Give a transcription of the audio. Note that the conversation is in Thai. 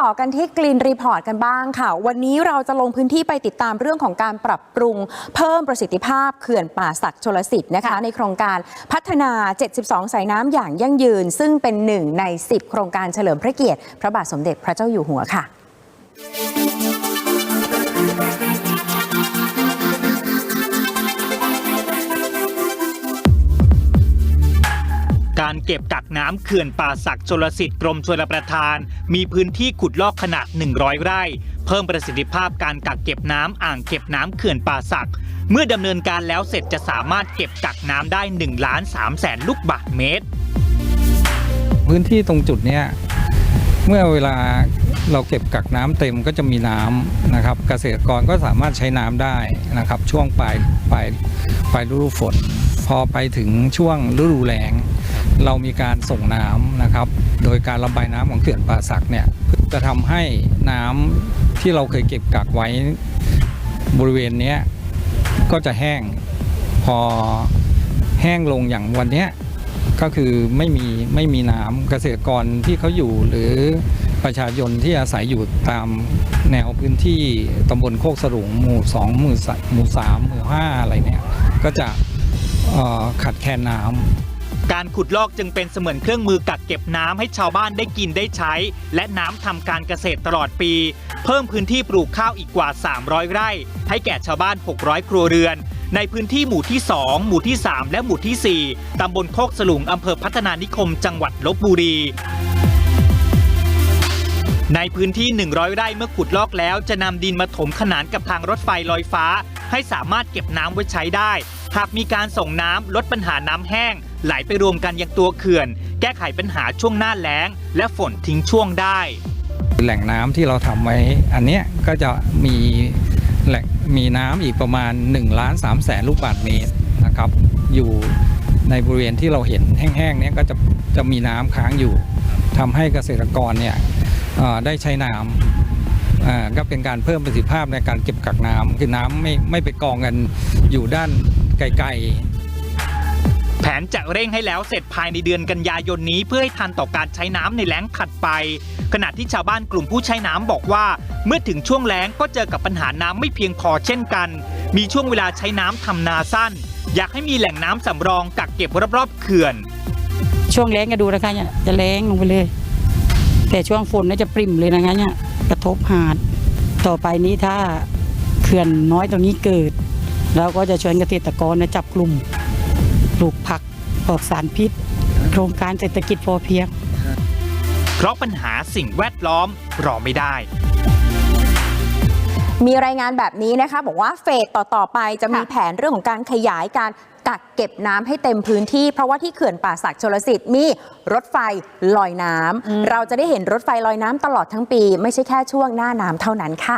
ต่อกันที่กรีนรีพอร์ตกันบ้างค่ะ วันนี้เราจะลงพื้นที่ไปติดตามเรื่องของการปรับปรุง เพิ่มประสิทธิภาพเขื่อนป่าศักดิ์ชลสิทธิ์นะคะ ในโครงการพัฒนา 72 สายน้ำอย่างยั่งยืน ซึ่งเป็นหนึ่งใน 10 โครงการเฉลิมพระเกียรติ พระบาทสมเด็จพระเจ้าอยู่หัวค่ะ การเก็บกักน้ำเขื่อนป่าศักดิ์ชลสิทธิ์กรมชลประทาน มีพื้นที่ขุดลอกขนาด 100 ไร่ เพิ่มประสิทธิภาพการกักเก็บน้ำอ่างเก็บน้ำเขื่อนป่าศักดิ์เมื่อดำเนินการแล้วเสร็จจะสามารถเก็บกักน้ำได้1ล้าน3แสนลูกบาศก์เมตร พื้นที่ตรงจุดเนี้ยเมื่อเวลาเราเก็บกักน้ำเต็มก็จะมีน้ำนะครับ เกษตรกรก็สามารถใช้น้ำได้นะครับ ช่วงปลายปลายปลายฤดูฝน พอไปถึงช่วงฤดูแล้ง เรามีการส่งน้ำนะครับ โดยการระบายน้ำของเขื่อนป่าสักเนี่ยจะทำให้น้ำที่เราเคยเก็บกักไว้บริเวณนี้ก็จะแห้งพอแห้งลงอย่างวันนี้ก็คือไม่มีไม่มีน้ำเกษตรกรที่เขาอยู่หรือประชาชนที่อาศัยอยู่ตามแนวพื้นที่ตำบลโคกสรุงหมู่สองหมู่สามหมู่สามหมู่ห้าอะไรเนี่ยก็จะขาดแคลนน้ำ การขุดลอกจึงเป็นเสมือนเครื่องมือกักเก็บน้ำให้ชาวบ้านได้กินได้ใช้ และน้ำทำการเกษตรตลอดปี เพิ่มพื้นที่ปลูกข้าวอีกกว่า 300 ไร่ ให้แก่ชาวบ้าน 600 ครัวเรือน ในพื้นที่หมู่ที่ 2 หมู่ที่ 3 และหมู่ทีสี่4ตำบลโคกสลุงอำเภอพัฒนานิคม จังหวัดลบบุรีในพื้นที่ 100 ไร่เมื่อขุดลอกแล้วจะนำดินมาถมขนานกับทางรถไฟลอยฟ้า ให้สามารถเก็บน้ำไว้ใช้ได้ หากมีการส่งน้ำลดปัญหาน้ำแห้ง ไหลไปรวมกันยังตัวเขื่อน แก้ไขปัญหาช่วงหน้าแล้ง และฝนทิ้งช่วงได้ แหล่งน้ำที่เราทำไว้ อันเนี้ยก็จะมีแหล่งมีน้ำอีกประมาณ1ล้าน3แสนลูกบาศก์เมตรนะครับ อยู่ในบริเวณที่เราเห็นแห้งๆเนี้ยก็จะจะมีน้ำค้างอยู่ทำให้เกษตรกรเนี่ยได้ใช้น้ำก็เป็นการเพิ่มประสิทธิภาพในการเก็บกักน้ำคือน้ำไม่ไม่ไปกองกันอยู่ด้านไกล แผนจะเร่งให้แล้วเสร็จภายในเดือนกันยายนนี้เพื่อให้ทันต่อการใช้น้ำในแล้งถัดไป ขณะที่ชาวบ้านกลุ่มผู้ใช้น้ำบอกว่า เมื่อถึงช่วงแล้งก็เจอกับปัญหาน้ำไม่เพียงพอเช่นกัน มีช่วงเวลาใช้น้ำทำนาสั้น อยากให้มีแหล่งน้ำสำรองกักเก็บรอบๆเขื่อน ช่วงแรงก็ดูนะคะเนี่ยจะแรงลงไปเลย แต่ช่วงฝนเนี่ยจะปริ่มเลยนะคะเนี่ยกระทบหาดต่อไปนี้ถ้าเขื่อนน้อยตรงนี้เกิดเราก็จะชวนเกษตรกรนยจับกลุ่ม ปลูกผักปลอดสารพิษ โครงการเศรษฐกิจพอเพียง เพราะปัญหาสิ่งแวดล้อมรอไม่ได้ มีรายงานแบบนี้นะคะบอกว่าเฟสต่อ ๆ ไปจะมีแผนเรื่องของการขยายการกักเก็บน้ำให้เต็มพื้นที่เพราะว่าที่เขื่อนป่าศักดิ์ชลสิทธิ์มีรถไฟลอยน้ำเราจะได้เห็นรถไฟลอยน้ำตลอดทั้งปี ไม่ใช่แค่ช่วงหน้าน้ำเท่านั้นค่ะ